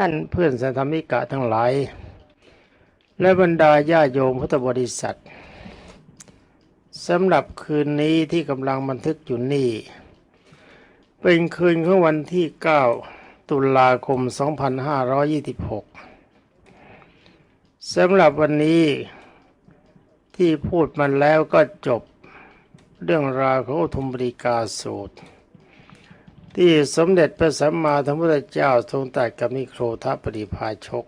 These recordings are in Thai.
ท่านเพื่อนสันธรรมิกะทั้งหลาย และบรรดาญาโยมพุทธบริษัทสำหรับคืนนี้ที่กำลังบันทึกอยู่นี่ เป็นคืนของวันที่ 9 ตุลาคม 2526 สำหรับวันนี้ที่พูดมาแล้วก็จบเรื่องราวของอุทุมบริกาสูตร ที่สมเด็จพระสัมมาสัมพุทธเจ้าทรงตรัสกับนิโครทัปริพาชก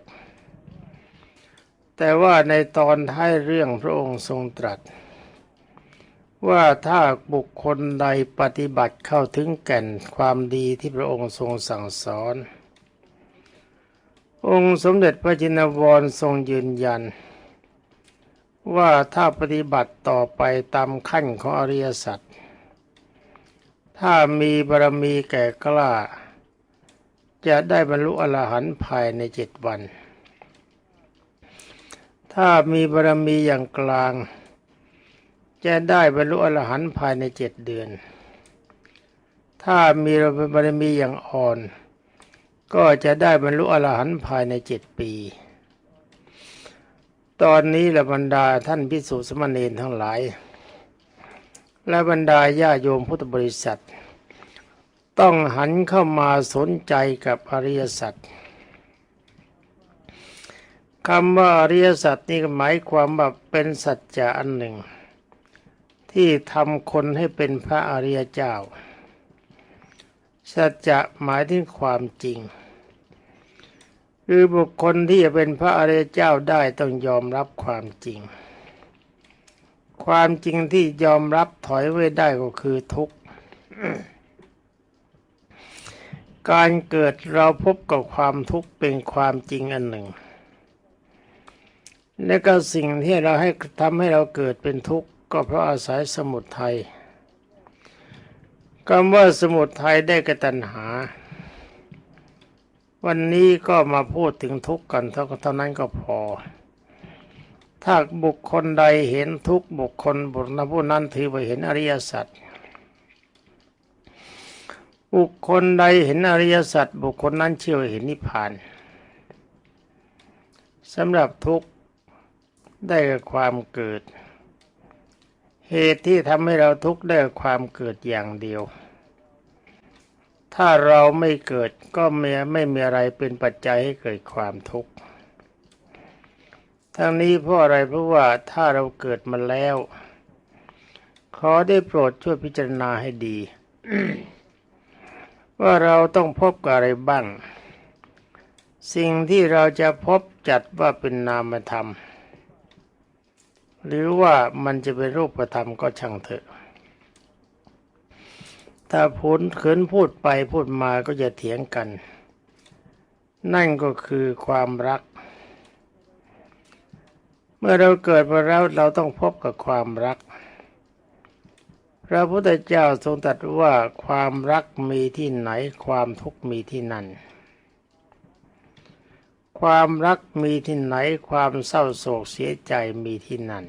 แต่ว่าในตอนท้ายเรื่องพระองค์ทรงตรัส ว่าถ้าบุคคลใดปฏิบัติเข้าถึงแก่นความดีที่พระองค์ทรงสั่งสอน องค์สมเด็จพระจินวรทรงยืนยัน ว่าถ้าปฏิบัติต่อไปตามขั้นของอริยสัจ ถ้ามีบารมีแก่กล้า จะได้บรรลุอรหันต์ภายในเจ็ดวัน ถ้ามีบารมีอย่างกลาง จะได้บรรลุอรหันต์ภายในเจ็ดเดือน ถ้ามีบารมีอย่างอ่อน ก็จะได้บรรลุอรหันต์ภายในเจ็ดปี ตอนนี้ละบรรดาท่านพิสุสมณีนทั้งหลาย และบรรดาญาโยมพุทธบริษัท ต้องหันเข้ามาสนใจกับอริยสัจคำว่าอริยสัจนี่หมายความว่าเป็นสัจจะอันหนึ่ง ที่ทำคนให้เป็นพระอริยเจ้า สัจจะหมายถึงความจริง คือบุคคลที่จะเป็นพระอริยเจ้าได้ต้องยอมรับความจริง ความจริงที่ยอมรับถอยไว้ได้ก็คือทุกข์ การเกิดเราพบกับความทุกข์เป็นความจริงอันหนึ่ง และก็สิ่งที่เราให้ทำให้เราเกิดเป็นทุกข์ก็เพราะอาศัยสมุทัยคำว่าสมุทัยได้กระตัณหา วันนี้ก็มาพูดถึงทุกข์กันเท่านั้นก็พอ ถ้าบุคคลใดเห็นทุกบุคคลบุคคลผู้นั้นถือว่าเห็นอริยสัจบุคคลใดเห็นอริยสัจบุคคลนั้นเชื่อว่าเห็นนิพพานสำหรับทุกได้ความเกิด เหตุที่ทำให้เราทุกข์ได้ความเกิดอย่างเดียว ถ้าเราไม่เกิดก็ไม่ไม่มีอะไรเป็นปัจจัยให้เกิดความทุกข์ ทั้งนี้เพราะอะไรเพราะว่าถ้าเราเกิดมาแล้ว ขอได้โปรดช่วยพิจารณาให้ดี ว่าเราต้องพบกับอะไรบ้าง สิ่งที่เราจะพบจัดว่าเป็นนามธรรม หรือว่ามันจะเป็นรูปธรรมก็ช่างเถอะถ้าพูดขืนพูดไปพูดมาก็จะเถียงกัน นั่นก็คือความรัก เมื่อเราเกิดมาแล้วเราต้องพบกับความรัก พระพุทธเจ้าทรงตรัสว่าความรักมีที่ไหนความทุกข์มีที่นั่น ความรักมีที่ไหนความเศร้าโศกเสียใจมีที่นั่น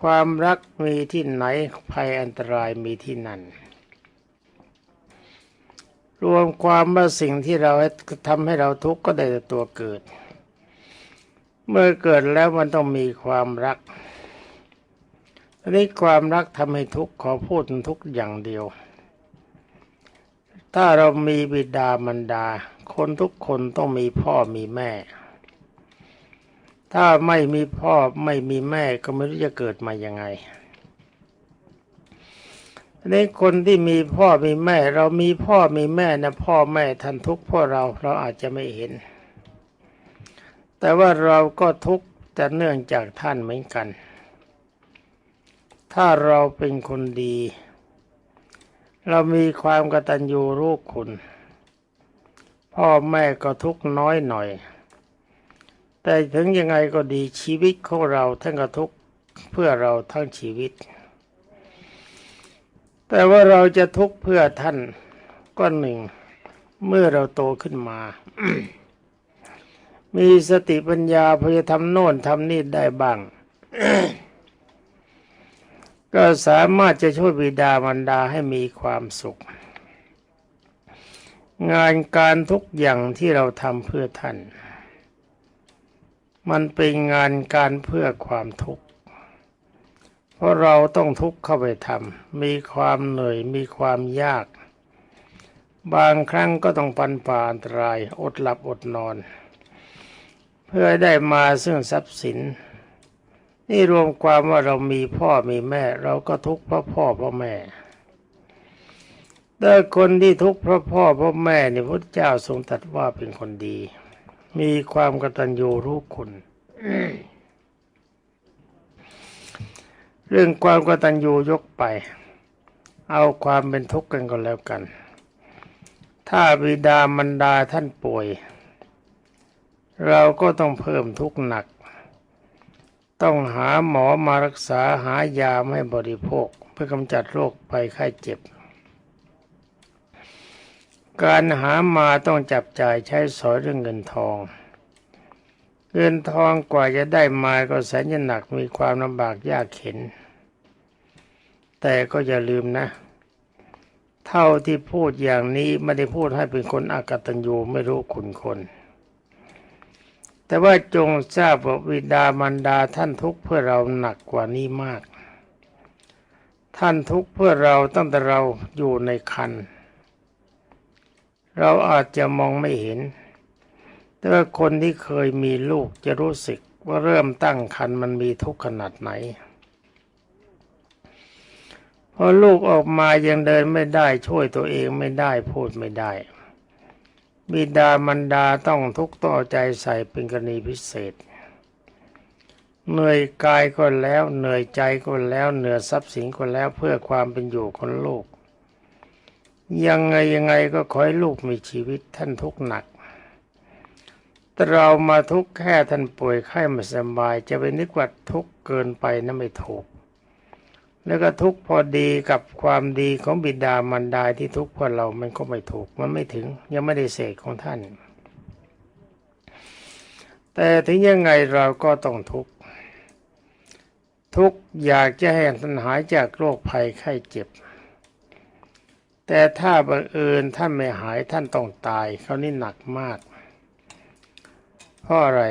ความรักมีที่ไหนภัยอันตรายมีที่นั่นรวมความว่าสิ่งที่เราทำให้เราทุกข์ก็ได้แต่ตัวเกิด เมื่อเกิดแล้วมันต้องมีความรักอันนี้ความรักทำให้ทุกข์ขอพูดทุกอย่างเดียว ถ้าเรามีบิดามารดา คนทุกคนต้องมีพ่อมีแม่ ถ้าไม่มีพ่อไม่มีแม่ก็ไม่รู้จะเกิดมายังไงในคนที่มีพ่อมีแม่ เรามีพ่อมีแม่นะพ่อแม่ท่านทุกพราะเราเราอาจจะไม่เห็น แต่ว่าเราก็ทุกข์แต่เนื่องจากท่านเหมือนกัน ถ้าเราเป็นคนดี เรามีความกตัญญูรู้คุณ พ่อแม่ก็ทุกข์น้อยหน่อย แต่ถึงยังไงก็ดีชีวิตของเราท่านก็ทุกข์เพื่อเราทั้งชีวิต แต่ว่าเราจะทุกข์เพื่อท่านก็หนึ่ง เมื่อเราโตขึ้นมา มีสติปัญญาพอจะทำโน่นทำนี่ได้บ้าง ก็สามารถจะช่วยบิดามารดาให้มีความสุข งานการทุกอย่างที่เราทำเพื่อท่าน มันเป็นงานการเพื่อความทุกข์ เพราะเราต้องทุกข์เข้าไปทำมีความเหนื่อยมีความยาก บางครั้งก็ต้องปันป่าอันตรายอดหลับอดนอน เพื่อได้มาซึ่งทรัพย์สิน นี่รวมความว่าเรามีพ่อมีแม่ เราก็ทุกข์เพราะพ่อเพราะแม่แต่คนที่ทุกข์เพราะพ่อเพราะแม่นี่พระเจ้าทรงตรัสว่าเป็นคนดี มีความกตัญญูรู้คุณเรื่องความกตัญญูยกไป เอาความเป็นทุกข์กันก็แล้วกัน ถ้าบิดามารดาท่านป่วย เราก็ต้องเพิ่มทุกข์หนัก ต้องหาหมอมารักษาหายาไม่บริโภค เพื่อกำจัดโรคไปไข้เจ็บ การหามาต้องจับจ่ายใช้สอยเรื่องเงินทอง เงินทองกว่าจะได้มาก็แสนจะหนักมีความลำบากยากเข็น แต่ก็อย่าลืมนะเท่าที่พูดอย่างนี้ไม่ได้พูดให้เป็นคนอากตัญญูไม่รู้คุณคน แต่ว่าจงทราบว่าวิดามารดาท่านทุกข์เพื่อเราหนักกว่านี้มาก ท่านทุกข์เพื่อเราตั้งแต่เราอยู่ในคันเราอาจจะมองไม่เห็น แต่ว่าคนที่เคยมีลูกจะรู้สึกว่าเริ่มตั้งคันมันมีทุกข์ขนาดไหนพอลูกออกมายังเดินไม่ได้ช่วยตัวเองไม่ได้พูดไม่ได้ บิดามารดาต้องทุกต้อใจใส่เป็นกรณีพิเศษ เหนื่อยกายก็แล้ว เหนื่อยใจก็แล้ว เหนื่อยทรัพย์สินก็แล้วเพื่อความเป็นอยู่ของลูก ยังไงยังไงก็ขอให้ลูกมีชีวิตท่านทุกข์หนักแต่เรามาทุกแค่ท่านป่วยไข้ไม่สบาย จะไปนึกว่าทุกเกินไปนะไม่ถูก แล้วก็ทุกพอดีกับความดีของบิดามารดาที่ทุกข์เพราะเรา มันก็ไม่ถูก มันไม่ถึง ยังไม่ได้เศษของท่าน แต่ถึงยังไงเราก็ต้องทุกข์ ทุกข์อยากจะให้ท่านหายจากโรคภัยไข้เจ็บ แต่ถ้าบังเอิญท่านไม่หายท่านต้องตาย เขานี่หนักมาก เพราะอะไร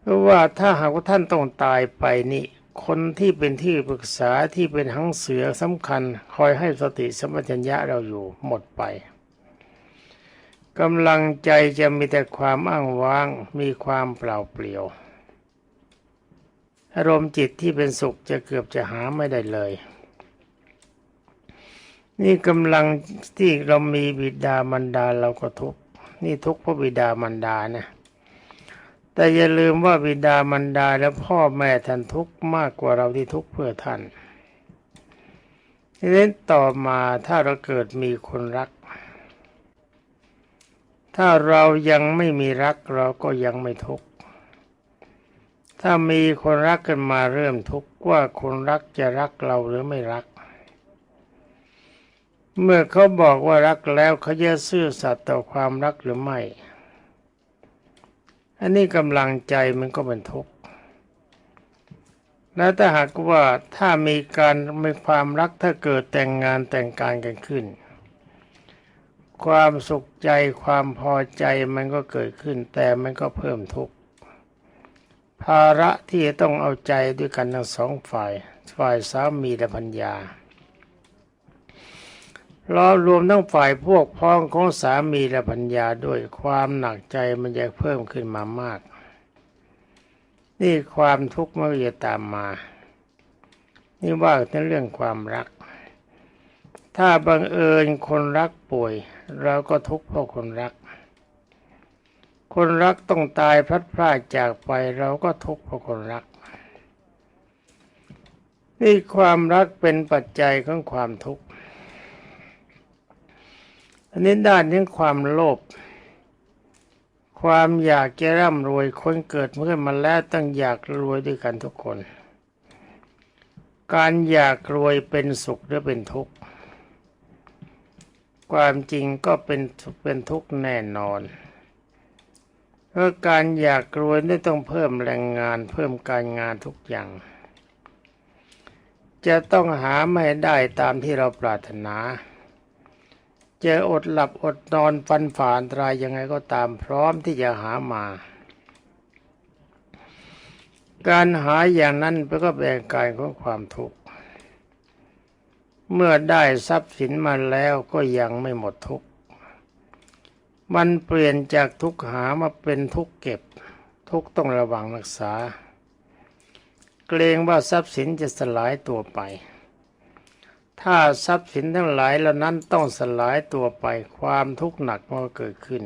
เพราะว่าถ้าหากว่าท่านต้องตายไปนี่ คนที่เป็นที่ปรึกษาที่เป็นหังเสือสำคัญ คอยให้สติสมปชัญญะเราอยู่หมดไปกำลังใจจะมีแต่ความอ้างว้าง มีความเปล่าเปลี่ยว อารมณ์จิตที่เป็นสุขจะเกือบจะหาไม่ได้เลย นี่กำลังที่เรามีบิดามารดาเราก็ทุกนี่ทุกพระบิดามารดานะ แต่อย่าลืมว่าบิดามารดาและพ่อแม่ท่านทุกข์มากกว่าเราที่ทุกข์เพื่อท่านทีนี้ต่อมาถ้าเราเกิดมีคนรัก ถ้าเรายังไม่มีรักเราก็ยังไม่ทุกข์ถ้ามีคนรักกันมาเริ่มทุกข์ว่าคนรักจะรักเราหรือไม่รัก เมื่อเขาบอกว่ารักแล้วเขาจะซื่อสัตย์ต่อความรักหรือไม่ อันนี้กำลังใจมันก็เป็นทุกข์แล้วถ้าหากว่าถ้ามีการมีความรักถ้าเกิดแต่งงานแต่งการกันขึ้น ความสุขใจความพอใจมันก็เกิดขึ้น แต่มันก็เพิ่มทุกข์ภาระที่จะต้องเอาใจด้วยกันทั้งสองฝ่าย ฝ่ายสามีและภรรยา รอรวมทั้งฝ่ายพวกพ้องของสามีและพัญญาด้วยความหนักใจมันจะเพิ่มขึ้นมามาก นี่ความทุกข์มันจะตามมา นี่ว่าในเรื่องความรัก ถ้าบังเอิญคนรักป่วย เราก็ทุกข์เพราะคนรัก คนรักต้องตายพลัดพรากจากไปเราก็ทุกข์เพราะคนรัก นี่ความรักเป็นปัจจัยของความทุกข์ อันนี้ด้านนี้ความโลภความอยากจะร่ำรวยคนเกิดเมื่อมาแล้วต้องอยากรวยด้วยกันทุกคน การอยากรวยเป็นสุขหรือเป็นทุกข์ความจริงก็เป็นเป็นทุกข์แน่นอนเพราะการอยากรวยนี่ต้องเพิ่มแรงงาน เพิ่มการงานทุกอย่าง จะต้องหาไม่ได้ตามที่เราปรารถนา จะอดหลับอดนอนฟันฝ่าอันตรายยังไงก็ตามพร้อมที่จะหามา การหาอย่างนั้นเป็นก็เป็นการของความทุกข์เมื่อได้ทรัพย์สินมาแล้วก็ยังไม่หมดทุกข์มันเปลี่ยนจากทุกข์หามาเป็นทุกข์เก็บ ทุกข์ต้องระวังรักษา เกรงว่าทรัพย์สินจะสลายตัวไป ถ้าทรัพย์สินทั้งหลายเหล่านั้นต้องสลายตัวไปความทุกข์หนักมันก็เกิดขึ้น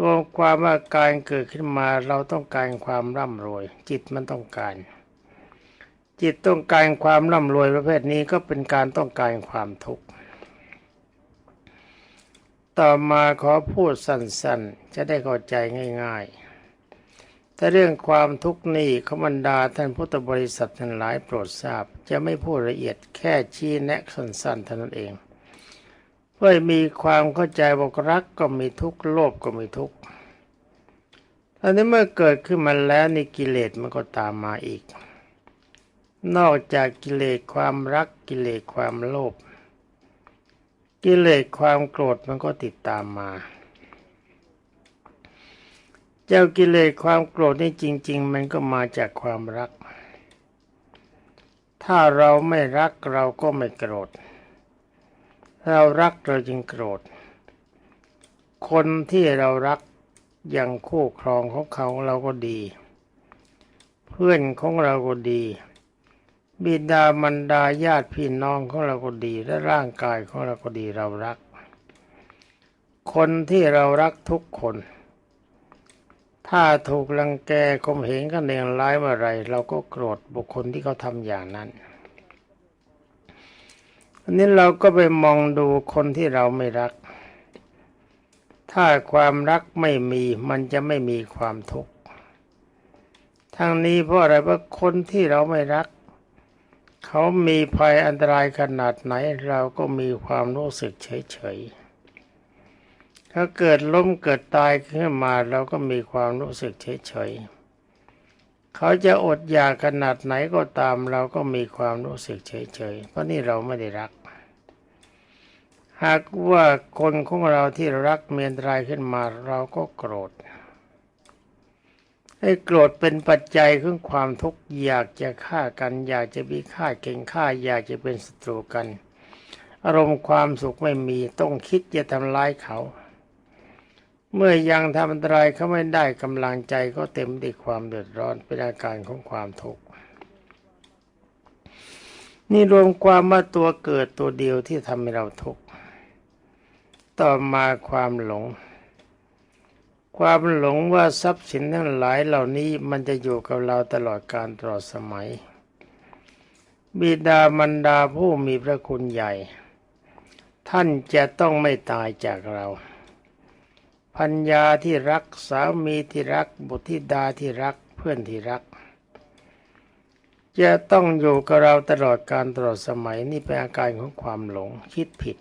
รวมความว่าการเกิดขึ้นมาเราต้องการความร่ำรวย จิตมันต้องการ จิตต้องการความร่ำรวยประเภทนี้ก็เป็นการต้องการความทุกข์ต่อมาขอพูดสั้นๆ จะได้เข้าใจง่าย ๆ แต่เรื่องความทุกข์นี้ขบรรดาท่านพุทธบริษัททั้งหลายโปรดทราบ จะไม่พูดละเอียดแค่ชี้แนะสั้นๆเท่านั้นเอง เพื่อมีความเข้าใจบอกรักก็มีทุกข์โลภก็มีทุกข์ตอนนี้เมื่อเกิดขึ้นมาแล้วในกิเลสมันก็ตามมาอีก นอกจากกิเลสความรักกิเลสความโลภกิเลสความโกรธมันก็ติดตามมา เจ้ากิเลสความโกรธนี่จริง ๆ มันก็มาจากความรัก ถ้าเราไม่รักเราก็ไม่โกรธ เรารักเราจึงโกรธ คนที่เรารักอย่างคู่ครองของเขาเราก็ดี เพื่อนของเราก็ดี บิดามันดาญาติพี่น้องของเราก็ดี และร่างกายของเราก็ดีเรารัก คนที่เรารักทุกคน ถ้าถูกรังแกข่มเหงกันเองร้ายเมื่อไรเราก็โกรธบุคคลที่เขาทำอย่างนั้นอันนี้เราก็ไปมองดูคนที่เราไม่รัก ถ้าความรักไม่มีมันจะไม่มีความทุกข์ทั้งนี้เพราะอะไรเพราะคนที่เราไม่รัก เขามีภัยอันตรายขนาดไหน เราก็มีความรู้สึกเฉยๆ ถ้าเกิดล้มเกิดตายขึ้นมาเราก็มีความรู้สึกเฉยๆเขาจะอดอยากขนาดไหนก็ตามเราก็มีความรู้สึกเฉยๆเพราะนี่เราไม่ได้รัก หากว่าคนของเราที่รักเมียนตรายขึ้นมาเราก็โกรธให้โกรธเป็นปัจจัยของความทุกข์อยากจะฆ่ากัน อยากจะมีฆ่าเก่งฆ่าอยากจะเป็นศัตรูกัน อารมณ์ความสุขไม่มีต้องคิดจะทำร้ายเขา เมื่อยังทำอันตรายเขาไม่ได้กำลังใจก็เต็มด้วยความเดือดร้อนเป็นอาการของความทุกข์นี่รวมความว่าตัวเกิดตัวเดียวที่ทำให้เราทุกข์ต่อมาความหลง ความหลงว่าทรัพย์สินทั้งหลายเหล่านี้มันจะอยู่กับเราตลอดการตลอดสมัย บิดามันดาผู้มีพระคุณใหญ่ ท่านจะต้องไม่ตายจากเรา พัญญาที่รักสามีที่รักบุตรธิดาที่รักเพื่อนที่รัก จะต้องอยู่กับเราตลอดการตลอดสมัยนี่เป็นอาการของความหลงคิดผิด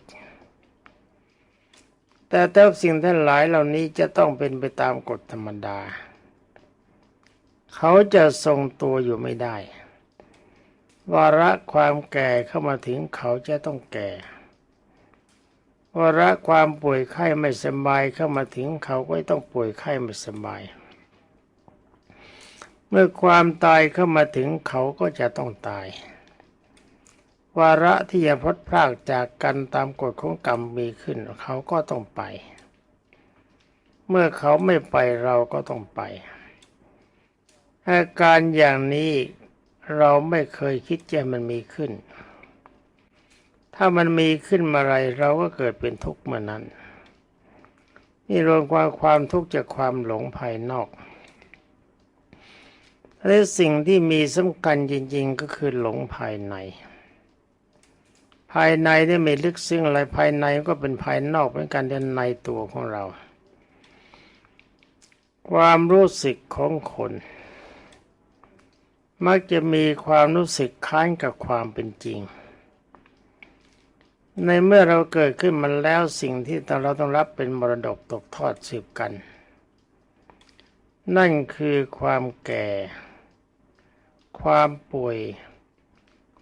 แต่แต่สิ่งทั้งหลายเหล่านี้จะต้องเป็นไปตามกฎธรรมดา เขาจะทรงตัวอยู่ไม่ได้ วาระความแก่เข้ามาถึงเขาจะต้องแก่ วาระความป่วยไข้ไม่สบายเข้ามาถึงเขาก็ต้องป่วยไข้ไม่สบาย เมื่อความตายเข้ามาถึงเขาก็จะต้องตาย วาระที่จะพลดพรากจากกันตามกฎของกรรมมีขึ้น เขาก็ต้องไป เมื่อเขาไม่ไปเราก็ต้องไปอาการอย่างนี้เราไม่เคยคิดจะมันมีขึ้น ถ้ามันมีขึ้นมาอะไรเราก็เกิดเป็นทุกข์เมื่อนั้น นี่รวมความความทุกข์จากความหลงภายนอก และสิ่งที่มีสำคัญจริง ๆ ก็คือหลงภายใน ภายในได้ไม่ลึกซึ้งอะไรภายในก็เป็นภายนอกเป็นการเดินในตัวของเรา ความรู้สึกของคนมักจะมีความรู้สึกคล้ายกับความเป็นจริง ในเมื่อเราเกิดขึ้นมาแล้วสิ่งที่เราต้องรับเป็นมรดกตกทอดสืบกัน นั่นคือความแก่ ความป่วย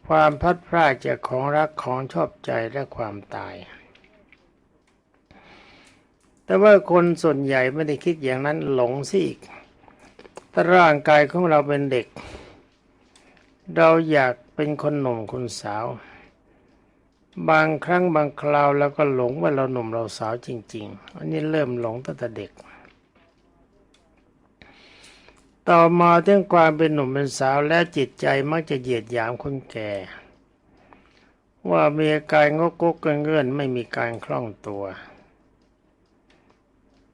ความพัดพรากจากของรักของชอบใจและความตาย แต่ว่าคนส่วนใหญ่ไม่ได้คิดอย่างนั้นหลงสิอีกถ้าร่างกายของเราเป็นเด็ก เราอยากเป็นคนหนุ่มคนสาว บางครั้งบางคราวแล้วก็หลงว่าเราหนุ่มเราสาวจริง ๆ อันนี้เริ่มหลงตั้งแต่เด็ก ต่อมาเรื่องความเป็นหนุ่มเป็นสาวและจิตใจมักจะเหยียดหยามคนแก่ ว่ามีการงกกกเงื่อนไม่มีการคล่องตัว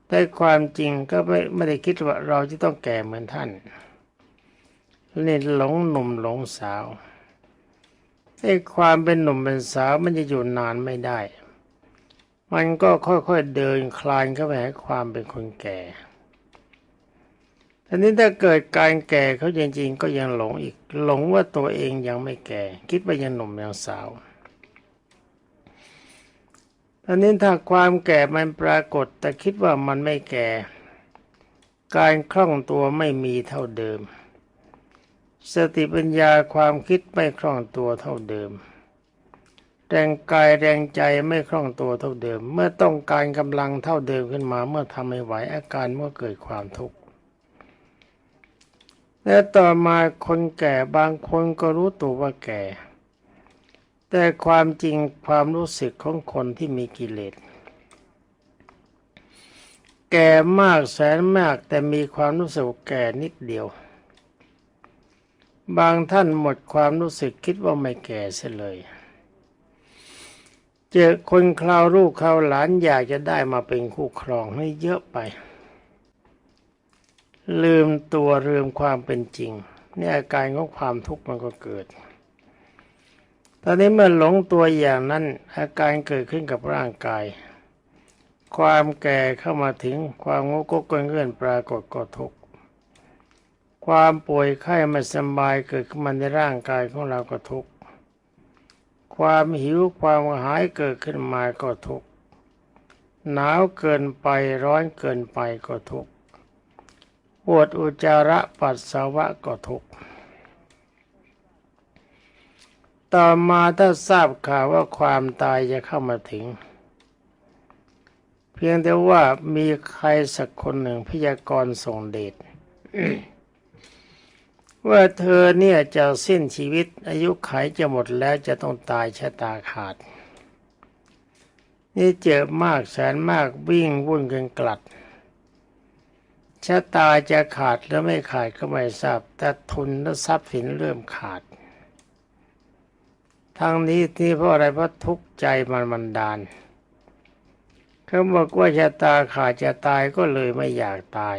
แต่ความจริงก็ไม่ไม่ได้คิดว่าเราจะต้องแก่เหมือนท่านนี่หลงหนุ่มหลงสาว ไอ้ความเป็นหนุ่มเป็นสาวมันจะอยู่นานไม่ได้ มันก็ค่อยๆเดินคลานเข้าไปหาความเป็นคนแก่ทีนี้ถ้าเกิดการแก่เขาจริงๆ ก็ยังหลงอีก หลงว่าตัวเองยังไม่แก่ คิดว่ายังหนุ่มยังสาวตอนนี้ถ้าความแก่มันปรากฏ แต่คิดว่ามันไม่แก่ การคล่องตัวไม่มีเท่าเดิม สติปัญญาความคิดไม่คล่องตัวเท่าเดิม แรงกายแรงใจไม่คล่องตัวเท่าเดิม เมื่อต้องการกำลังเท่าเดิมขึ้นมา เมื่อทำไม่ไหวอาการเมื่อเกิดความทุกข์และต่อมาคนแก่บางคนก็รู้ตัวว่าแก่ แต่ความจริงความรู้สึกของคนที่มีกิเลสแก่มากแสนมากแต่มีความรู้สึกแก่นิดเดียว บางท่านหมดความรู้สึกคิดว่าไม่แก่เสียเลย เจอคนคราวลูกคราวหลานอยากจะได้มาเป็นคู่ครองให้เยอะไป ลืมตัวลืมความเป็นจริงนี่อาการของความทุกข์มันก็เกิด ตอนนี้เมื่อหลงตัวอย่างนั้น อาการเกิดขึ้นกับร่างกาย ความแก่เข้ามาถึงความงกกเงื่อนปรากฏก็ทุกข์ ความป่วยไข้ไม่สบายเกิดขึ้นมาในร่างกายของเราก็ทุกข์ความหิวความหายเกิดขึ้นมาก็ทุกข์หนาวเกินไปร้อนเกินไปก็ทุกข์ปวดอุจจาระปัสสาวะก็ทุกข์ต่อมาถ้าทราบข่าวว่าความตายจะเข้ามาถึง เพียงแต่ว่ามีใครสักคนหนึ่งพยากรณ์ส่งเดช ว่าเธอเนี่ยจะสิ้นชีวิตอายุไขจะหมดแล้วจะต้องตายชะตาขาด นี่เจ็บมากแสนมากวิ่งวุ่นกันกลัดชะตาจะขาดหรือไม่ขาดก็ไม่ทราบ แต่ทุนและทรัพย์สินเริ่มขาด ทั้งนี้ที่เพราะอะไรเพราะทุกข์ใจมันมันดานเขาบอกว่าชะตาขาดจะตายก็เลยไม่อยากตาย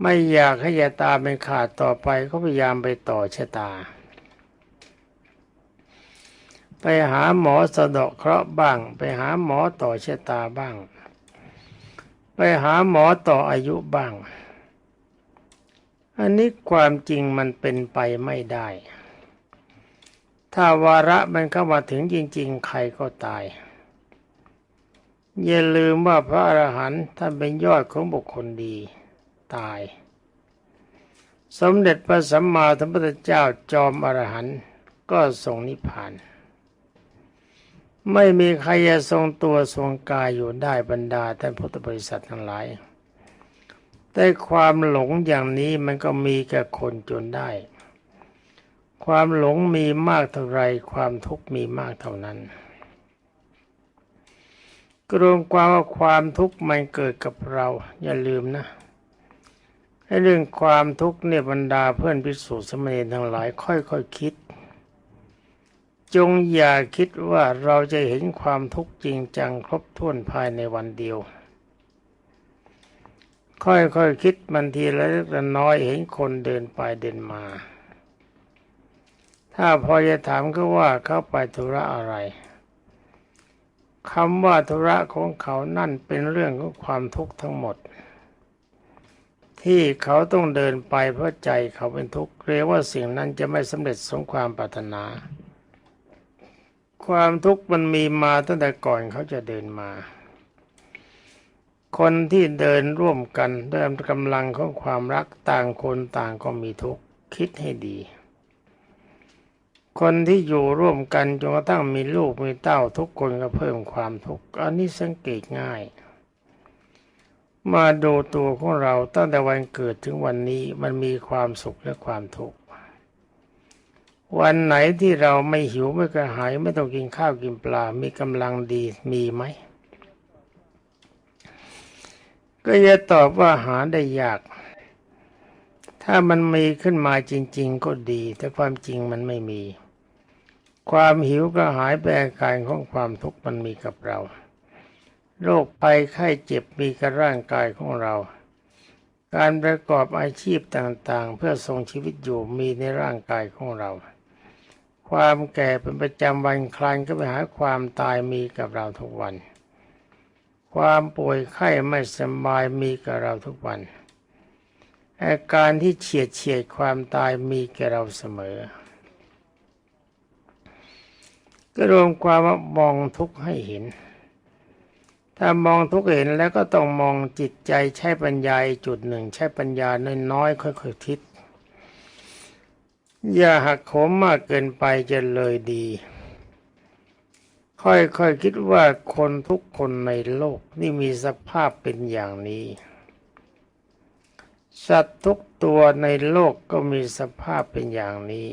ไม่อยากให้ชะตาเป็นขาดต่อไปก็พยายามไปต่อชะตา ไปหาหมอสะเดาะเคราะห์บ้าง ไปหาหมอต่อชะตาบ้าง ไปหาหมอต่ออายุบ้าง อันนี้ความจริงมันเป็นไปไม่ได้ ถ้าวาระมันเข้ามาถึงจริง ๆ ใครก็ตาย อย่าลืมว่าพระอรหันต์ท่านเป็นยอดของบุคคลดี ตาย สมเด็จพระสัมมาสัมพุทธเจ้าจอมอรหันต์ก็ทรงนิพพาน ไม่มีใครจะทรงตัวทรงกายอยู่ได้บรรดาท่านพุทธบริษัททั้งหลาย แต่ความหลงอย่างนี้มันก็มีแก่คนจนได้ ความหลงมีมากเท่าไรความทุกข์มีมากเท่านั้นกรวมความว่าความทุกข์มันเกิดกับเรา อย่าลืมนะ ให้เรื่องความทุกข์เนี่ยบรรดาเพื่อนพิสูจน์สมณีทั้งหลายค่อยๆคคิด จงอย่าคิดว่าเราจะเห็นความทุกข์จริงจังครบถ้วนภายในวันเดียว ค่อยๆคคิดมันทีละเล็กละน้อยเห็นคนเดินไปเดินมา ถ้าพอจะถามก็ว่าเขาไปธุระอะไรคำว่าธุระของเขานั่นเป็นเรื่องของความทุกข์ทั้งหมด ที่เขาต้องเดินไปเพราะใจเขาเป็นทุกข์เรียกว่าสิ่งนั้นจะไม่สำเร็จสมความปรารถนา ความทุกข์มันมีมาตั้งแต่ก่อนเขาจะเดินมา คนที่เดินร่วมกันด้วยกำลังของความรักต่างคนต่างก็มีทุกข์คิดให้ดี คนที่อยู่ร่วมกันจนกระทั่งมีลูกมีเต้าทุกคนก็เพิ่มความทุกข์อันนี้สังเกตง่าย มาดูตัวของเราตั้งแต่วันเกิดถึงวันนี้มันมีความสุขและความทุกข์วันไหนที่เราไม่หิวไม่กระหายไม่ต้องกินข้าวกินปลา มีกำลังดีมีไหม ก็จะตอบว่าหาได้ยาก ถ้ามันมีขึ้นมาจริง ๆ ก็ดี แต่ความจริงมันไม่มี ความหิวก็หายไปอาการของความทุกข์มันมีกับเรา โรคภัยไข้เจ็บมีกับร่างกายของเรา การประกอบอาชีพต่างๆ เพื่อทรงชีวิตอยู่มีในร่างกายของเรา ความแก่เป็นประจำวันคลานก็ไปหาความตายมีกับเราทุกวัน ความป่วยไข้ไม่สบายมีกับเราทุกวัน อาการที่เฉียดเฉียดความตายมีแก่เราเสมอ ก็รวมความมองทุกข์ให้เห็น ถ้ามองทุกเห็นแล้วก็ต้องมองจิตใจใช้ปัญญาจุดหนึ่ง ใช้ปัญญาน้อยๆค่อยๆคิด อย่าหักโหมมากเกินไปจะเลยดี ค่อยๆคคิดว่าคนทุกคนในโลกนี่มีสภาพเป็นอย่างนี้ สัตว์ทุกตัวในโลกก็มีสภาพเป็นอย่างนี้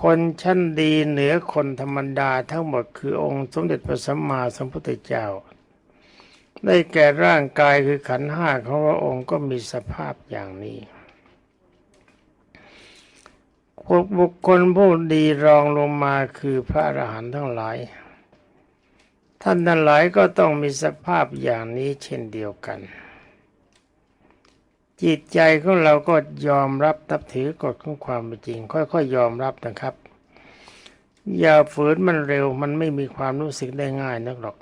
คนชั้นดีเหนือคนธรรมดาทั้งหมดคือองค์สมเด็จพระสัมมาสัมพุทธเจ้า ได้แก่ร่างกายคือขันห้าของพระองค์ก็มีสภาพอย่างนี้บุคคลผู้ดีรองลงมาคือพระอรหันต์ทั้งหลาย ท่านทั้งหลายก็ต้องมีสภาพอย่างนี้เช่นเดียวกัน จิตใจของเราก็ยอมรับตับถือกฎของความเป็นจริง ค่อยๆยยอมรับนะครับ อย่าฝืนมันเร็วมันไม่มีความรู้สึกได้ง่ายนักหรอก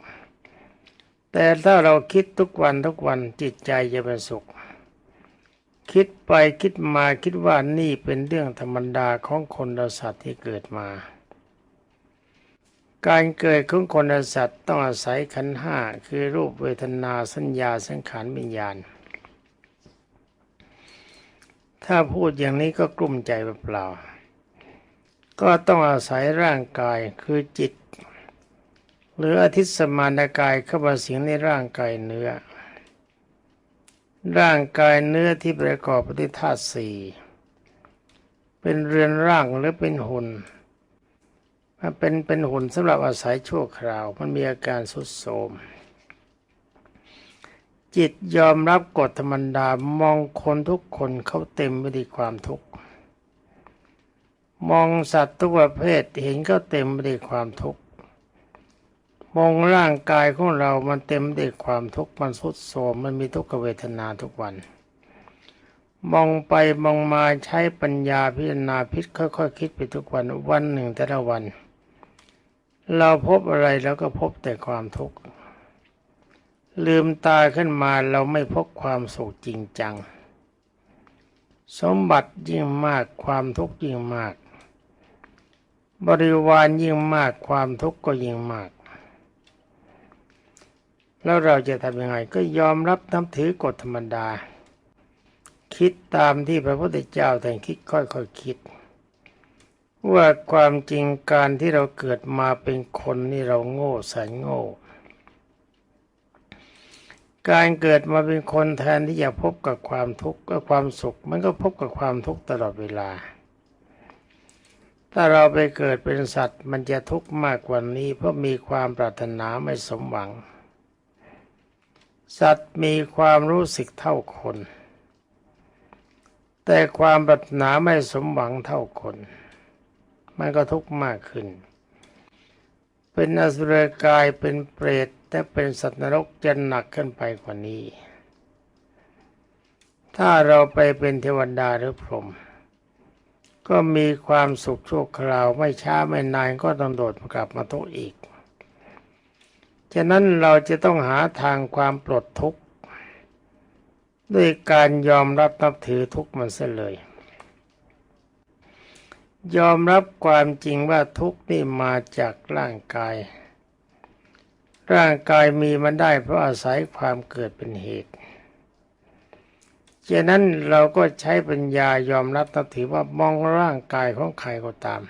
แต่ถ้าเราคิดทุกวันทุกวันจิตใจจะเป็นสุข คิดไปคิดมาคิดว่านี่เป็นเรื่องธรรมดาของคนและสัตว์ที่เกิดมา การเกิดของคนและสัตว์ต้องอาศัยขันห้าคือรูปเวทนาสัญญาสังขารวิญญาณ ถ้าพูดอย่างนี้ก็กลุ้มใจเปล่าๆก็ต้องอาศัยร่างกายคือจิต หรืออธิตสมานกายเข้ามาสิงในร่างกายเนื้อ ร่างกายเนื้อที่ประกอบปด้วยธาตุสี่เป็นเรือนร่างหรือเป็นหุ่นมันเป็นเป็นหุ่นสำหรับอาศัยชั่วคราว มันมีอาการสุดโทรม จิตยอมรับกฎธรรมดามองคนทุกคนเขาเต็มไปด้วยความทุกข์มองสัตว์ทุกประเภทเห็นเขาเต็มไปด้วยความทุกข์มองร่างกายของเรามันเต็มไปด้วยความทุกข์มันสุดโทมมันมีทุกขเวทนาทุกวัน มองไปมองมาใช้ปัญญาพิจารณาพิษค่อยๆคคิดไปทุกวันวันหนึ่งแต่ละวัน เราพบอะไรแล้วก็พบแต่ความทุกข์ ลืมตาขึ้นมาเราไม่พบความสุขจริงจัง สมบัติยิ่งมากความทุกข์ยิ่งมาก บริวารยิ่งมากความทุกข์ก็ยิ่งมาก แล้วเราจะทำยังไงก็ยอมรับนับถือกฎธรรมดา คิดตามที่พระพุทธเจ้าแต่งคิดค่อยๆคคิด ว่าความจริงการที่เราเกิดมาเป็นคนนี่เราโง่แสนโง่ การเกิดมาเป็นคนแทนที่จะพบกับความทุกข์กับความสุข มันก็พบกับความทุกข์ตลอดเวลา ถ้าเราไปเกิดเป็นสัตว์ มันจะทุกข์มากกว่านี้ เพราะมีความปรารถนาไม่สมหวัง สัตว์มีความรู้สึกเท่าคน แต่ความปรารถนาไม่สมหวังเท่าคน มันก็ทุกข์มากขึ้น เป็นอสุรกายเป็นเปรต แต่เป็นสัตว์นรกจะหนักขึ้นไปกว่านี้ ถ้าเราไปเป็นเทวดาหรือพรหมก็มีความสุขชั่วคราวไม่ช้าไม่นานก็ต้องโดดกลับมาทุกข์อีก ฉะนั้นเราจะต้องหาทางความปลดทุกข์ด้วยการยอมรับนับถือทุกข์มันเสียเลย ยอมรับความจริงว่าทุกข์นี่มาจากร่างกาย ร่างกายมีมันได้เพราะอาศัยความเกิดเป็นเหตุฉะนั้นเราก็ใช้ปัญญายอมรับตัถือว่ามองร่างกายของใครก็ตาม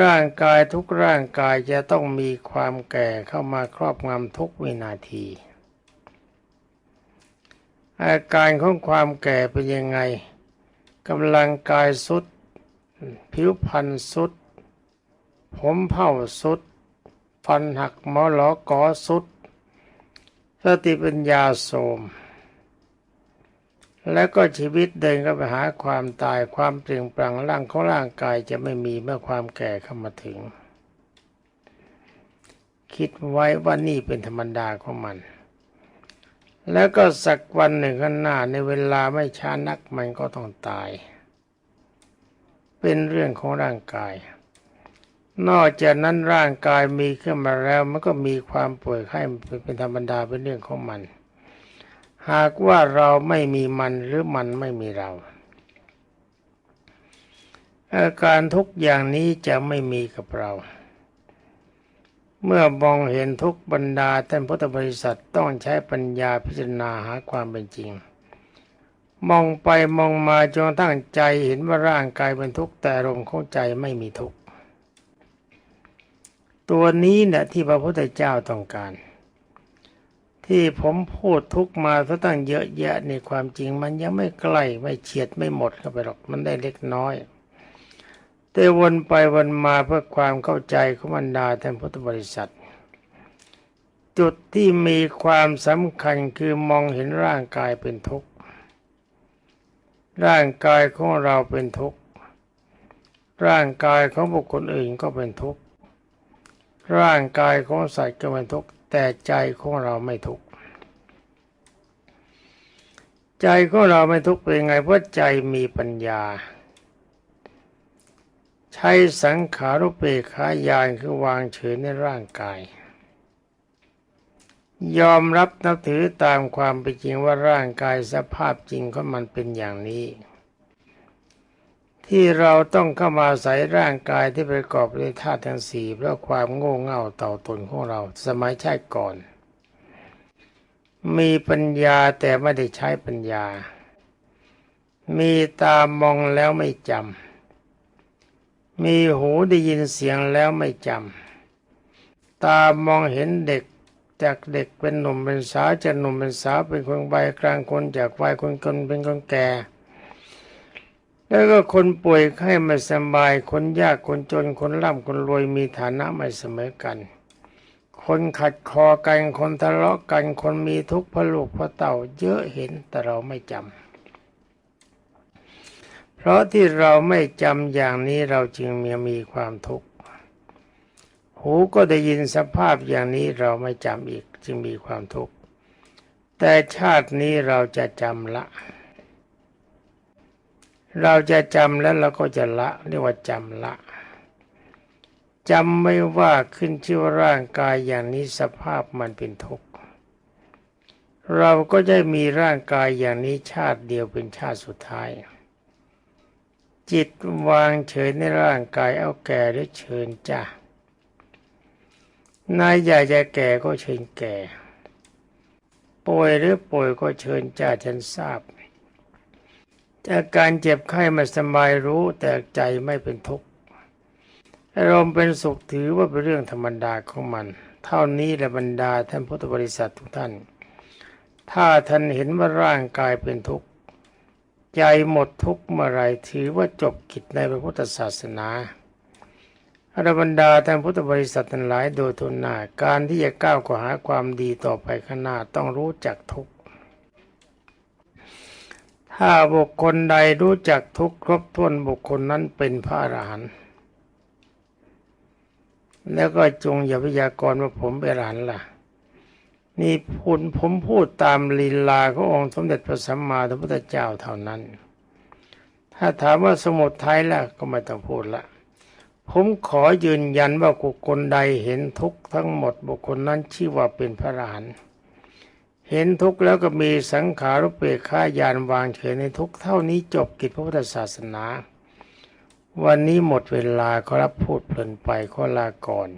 ร่างกายทุกร่างกายจะต้องมีความแก่เข้ามาครอบงำทุกวินาที อาการของความแก่เป็นยังไงกำลังกายสุด ผิวพรรณสุด ผมเผ่าสุด ฟันหักหมอหลอกอสุด สติปัญญาโสม แล้วก็ชีวิตเดินก็ไปหาความตายความเปลี่ยนแปลงร่างของร่างกายจะไม่มีเมื่อความแก่เข้ามาถึง คิดไว้ว่านี่เป็นธรรมดาของมัน แล้วก็สักวันหนึ่งข้างหน้าในเวลาไม่ช้านักมันก็ต้องตาย เป็นเรื่องของร่างกาย นอกจากนั้นร่างกายมีขึ้นมาแล้ว มันก็มีความป่วยไข้เป็นธรรมดาเป็นเรื่องของมัน หากว่าเราไม่มีมันหรือมันไม่มีเรา อาการทุกอย่างนี้จะไม่มีกับเรา เมื่อมองเห็นทุกบรรดาท่านพุทธบริษัทต้องใช้ปัญญาพิจารณาหาความเป็นจริง มองไปมองมาจนตั้งใจเห็นว่าร่างกายเป็นทุกข์แต่อารมณ์ของใจไม่มีทุกข์ ตัวนี้เนี่ยที่พระพุทธเจ้าต้องการ ที่ผมพูดทุกมาซะตั้งเยอะแยะในความจริงมันยังไม่ใกล้ไม่เฉียดไม่หมดเข้าไปหรอกมันได้เล็กน้อย แต่วนไปวนมาเพื่อความเข้าใจของบรรดาท่านพุทธบริษัท จุดที่มีความสำคัญคือมองเห็นร่างกายเป็นทุกข์ร่างกายของเราเป็นทุกข์ร่างกายของบุคคลอื่นก็เป็นทุกข์ ร่างกายของสัตว์ก็เป็นทุกข์แต่ใจของเราไม่ทุกข์ใจของเราไม่ทุกข์เป็นไงเพราะใจมีปัญญา ใช้สังขารุปเปกขายานคือวางเฉยในร่างกาย ยอมรับนับถือตามความเป็นจริงว่าร่างกายสภาพจริงของมันเป็นอย่างนี้ ที่เราต้องเข้ามาใส่ร่างกายที่ประกอบด้วยธาตุทั้งสี่เพราะความโง่เง่าเต่าตนของเราสมัยชาติก่อน มีปัญญาแต่ไม่ได้ใช้ปัญญา มีตามองแล้วไม่จำมีหูได้ยินเสียงแล้วไม่จำตามองเห็นเด็กจากเด็กเป็นหนุ่มเป็นสาวจากหนุ่มเป็นสาวเป็นคนวัยกลางคนจากวัยคนคนเป็นคนแก่ แล้วก็คนป่วยไข้ไม่สบาย คนยากคนจนคนร่ำคนรวยมีฐานะไม่เสมอกัน คนขัดคอกันคนทะเลาะกัน คนมีทุกข์พะลูกพระเต่าเยอะเห็นแต่เราไม่จำเพราะที่เราไม่จำอย่างนี้เราจึงมีมีความทุกข์หูก็ได้ยินสภาพอย่างนี้เราไม่จำอีกจึงมีความทุกข์แต่ชาตินี้เราจะจำละ เราจะจำแล้วเราก็จะละเรียกว่าจำละจำไม่ว่าขึ้นชื่อว่าร่างกายอย่างนี้สภาพมันเป็นทุกข์เราก็จะมีร่างกายอย่างนี้ชาติเดียวเป็นชาติสุดท้าย จิตวางเฉยในร่างกายเอาแก่หรือเชิญจ้านายอยากจะแก่ก็เชิญแก่ ป่วยหรือป่วยก็เชิญจ้าฉันทราบ แต่การเจ็บไข้ไม่สบายรู้แต่ใจไม่เป็นทุกข์อารมณ์เป็นสุขถือว่าเป็นเรื่องธรรมดาของมัน เท่านี้แหละบรรดาท่านพุทธบริษัททุกท่าน ถ้าท่านเห็นว่าร่างกายเป็นทุกข์ใจหมดทุกข์เมื่อไรถือว่าจบกิจในพระพุทธศาสนาอรบรรดาท่านพุทธบริษัททั้งหลายโดยทุนหนาการที่จะก้าวขวาหาความดีต่อไปข้างหน้าต้องรู้จักทุกข์ ถ้าบุคคลใดรู้จักทุกครบถ้วนบุคคลนั้นเป็นพระอรหันต์แล้วก็จงอย่าพยากรณ์ว่าผมเป็นอรหันต์ล่ะ นี่พูดผมพูดตามลีลาขององค์สมเด็จพระสัมมาสัมพุทธเจ้าเท่านั้น ถ้าถามว่าสมุทัยล่ะก็ไม่ต้องพูดละผมขอยืนยันว่าบุคคลใดเห็นทุกทั้งหมดบุคคลนั้นชื่อว่าเป็นพระอรหันต์ เห็นทุกข์แล้วก็มีสังขารุปเปกขายานวางเฉยในทุกข์เท่านี้จบกิจพระพุทธศาสนา วันนี้หมดเวลาขอรับพูดเพลินไปขอลาก่อน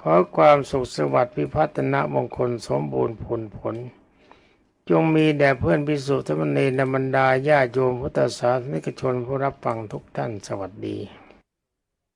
ขอความสุขสวัสดิ์พิพัฒนมงคลสมบูรณ์ผลผล จงมีแด่เพื่อนพิสุทธิ์ธรรมเนรบรรดาญาโยมพุทธศาสนิกชนผู้รับฟังทุกท่านสวัสดี